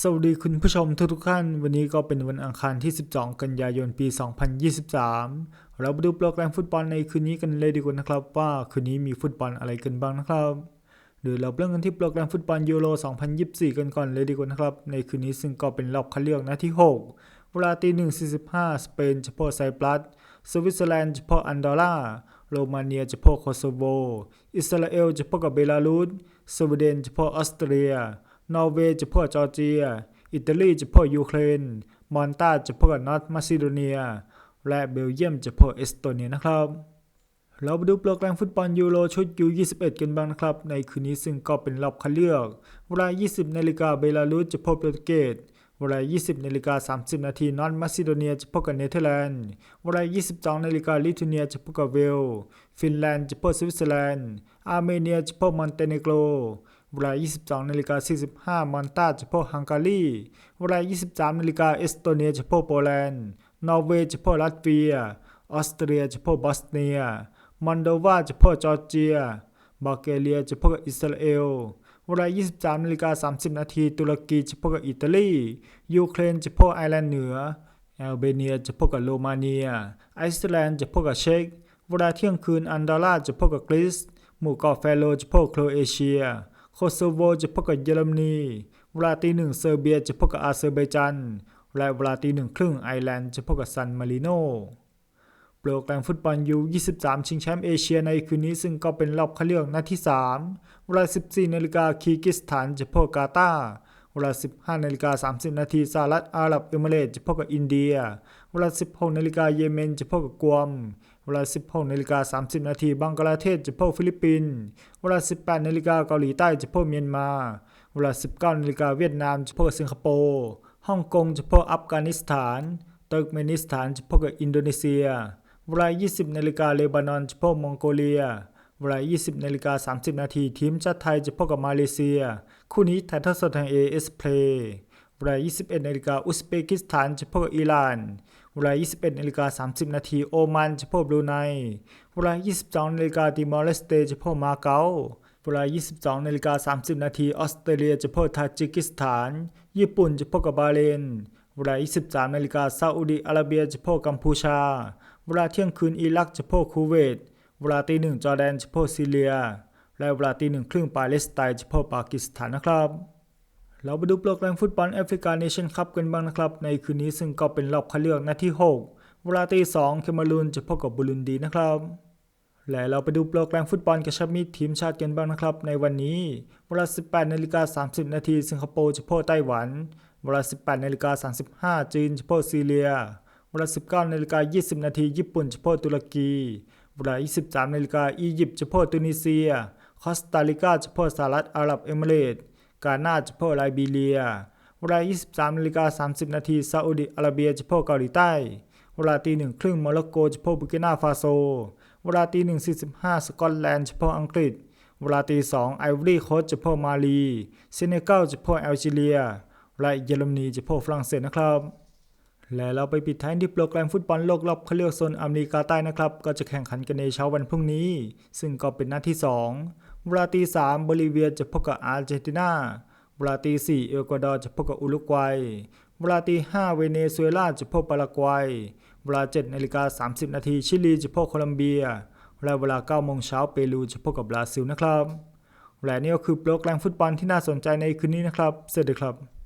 สวัสดีคุณผู้ชมทุกทุกๆท่าน วันนี้ก็เป็นวันอังคารที่ 12 กันยายนปี 2023 เรามาดูโปรแกรมฟุตบอลในคืนนี้กันเลยดีกว่านะครับว่าคืนนี้มีฟุตบอลอะไรกันบ้างนะครับเดี๋ยวเราเริ่มกันที่โปรแกรมฟุตบอลยูโร 2024 กันก่อนเลยดีกว่านะครับ ในคืนนี้ซึ่งก็เป็นรอบคัดเลือกนัดที่ 6 เวลาตี1.45 สเปนเฉพาะไซปรัส สวิตเซอร์แลนด์เฉพาะอันดอร่า โรมาเนียเฉพาะโคโซโว อิสราเอลเฉพาะกับเบลารุส สวีเดนเฉพาะออสเตรีย นอร์เวย์เฉพาะจอร์เจีย อิตาลีเฉพาะยูเครน มอนตาเฉพาะกับนอร์ทมาซิโดเนีย และเบลเยียมเฉพาะเอสโตเนียนะครับ เราไปดูโปรแกรมฟุตบอลยูโรชุดยู21 กันบ้างนะครับ ในคืนนี้ซึ่งก็เป็นรอบคัดเลือก เวลา 20นาฬิกาเบลารุสจะพบโปรตุเกสเวลา 20นาฬิกา30 นาที นอร์ทมาซิโดเนียจะพบกับเนเธอร์แลนด์ เวลา 22นาฬิกาลิทัวเนียจะพบกับเวล ฟินแลนด์จะพบสวิตเซอร์แลนด์ อาร์เมเนียจะพบมอนเตเนโกร เวลา 22นาฬิกา45มอนตาจะพบฮังการี เวลา 23นาฬิกาเอสโตเนียจะพบโปแลนด์ นอร์เวย์จะพบลัตเวีย ออสเตรียจะพบบอสเนีย มอนโดวาจะพบจอร์เจีย บัลแกเรียจะพบกับอิสราเอล เวลา 23นาฬิกา30นาทีตุรกีจะพบกับอิตาลี ยูเครนจะพบไอร์แลนด์เหนือแอลเบเนียจะพบกับโรมาเนีย ไอซ์แลนด์จะพบกับเช็ก เวลาเที่ยงคืนอันดอร่าจะพบกับกรีซ หมู่เกาะแฟโรจะพบกับโครเอเชีย โคโซโวจะพบกับเยอรมนีเวลาตีหนึ่งเซอร์เบียจะพบกับอาเซอร์ไบจันและเวลาตีหนึ่งครึ่งไอร์แลนด์จะพบกับซันมาริโนโปรแกรมฟุตบอลยู23 ชิงแชมป์เอเชียในคืนนี้ซึ่งก็เป็นรอบคัดเลือกนัดที่ 3 เวลา 14นาฬิกาคีกิสถานจะพบกับกาตาร์ เวลา 15นาฬิกา30 นาทีสหรัฐอาหรับเอมิเรตส์จะพบกับอินเดีย เวลา 16นาฬิกาเยเมนจะพบกับกวม เวลา 16นาฬิกา30 นาทีบังกลาเทศจะพบฟิลิปปินส์เวลา 18นาฬิกาเกาหลีใต้จะพบเมียนมา เวลา 19นาฬิกาเวียดนามจะพบกับสิงคโปร์ฮ่องกงจะพบอัฟกานิสถานเติร์กเมนิสถานจะพบกับอินโดนีเซีย เวลา 20นาฬิกาเลบานอนจะพบมองโกเลีย เวลา 20นาฬิกา30 นาทีทีมชาติไทยจะพบกับมาเลเซีย คู่นี้ถ่ายทอดสดทาง AS Play เวลา 21นาฬิกาอุซเบกิสถานจะพบกับอิหร่าน เวลา 21นาฬิกา30 นาทีโอมานจะพบบรูไน เวลา 22นาฬิกาติมอร์เลสเตจะพบมาเก๊า เวลา 22นาฬิกา30 นาทีออสเตรเลียจะพบทาจิกิสถาน ญี่ปุ่นจะพบกับบาเรนเวลา 23นาฬิกาซาอุดิอาระเบียจะพบกัมพูชา เวลาเที่ยงคืนอิรักจะพบคูเวต เวลาตีหนึ่งจอร์แดนจะพบซีเรีย และเวลาตีหนึ่งครึ่งปาเลสไตน์จะพบปากีสถานนะครับ เราไปดูโปรแกรมฟุตบอลแอฟริกาเนชั่นคัพกันบ้างนะครับ ในคืนนี้ซึ่งก็เป็นรอบคัดเลือกนัดที่ 6 เวลาตีสองเคมารูนจะพบกับบุรุนดีนะครับและเราไปดูโปรแกรมฟุตบอลกระชับมิตรทีมชาติกันบ้างนะครับ ในวันนี้ เวลา 18นาฬิกา30 นาทีสิงคโปร์จะพบไต้หวัน เวลา 18นาฬิกา35 จีนจะพบซีเรีย เวลา 19นาฬิกา20 นาทีญี่ปุ่นจะพบตุรกี เวลา 23นาฬิกาอียิปต์จะพบตุนิเซีย คอสตาริกาจะพบสหรัฐอาหรับเอมิเรตส์กาน่าจะพบไลบีเรีย เวลา 23นาฬิกา30นาทีซาอุดิอาระเบียจะพบเกาหลีใต้ เวลาตีหนึ่งครึ่งโมร็อกโกจะพบบุกินาฟาโซ เวลาตีหนึ่งสี่สิบห้าสกอตแลนด์จะพบอังกฤษ เวลาตีสองไอวอรี่โคสจะพบมาลีเซเนกัลจะพบแอลจีเรีย และเยอรมนีจะพบฝรั่งเศสนะครับ และเราไปปิดท้ายที่โปรแกรมฟุตบอลโลกรอบคัดเลือกโซนอเมริกาใต้นะครับ ก็จะแข่งขันกันในเช้าวันพรุ่งนี้ ซึ่งก็เป็นนัดที่ 2 เวลาตีสามโบลิเวียจะพบกับอาร์เจนตินา เวลาตีสี่เอลกวาดอร์จะพบกับอุรุกวัย เวลาตีห้าเวเนซุเอลาจะพบปารากวัย เวลาเจ็ดนาฬิกาสามสิบนาทีชิลีจะพบโคลัมเบีย และเวลาเก้าโมงเช้าเปรูจะพบกับบราซิลนะครับ และนี่ก็คือโปรแกรมฟุตบอลที่น่าสนใจในคืนนี้นะครับ เสวัสดีครับ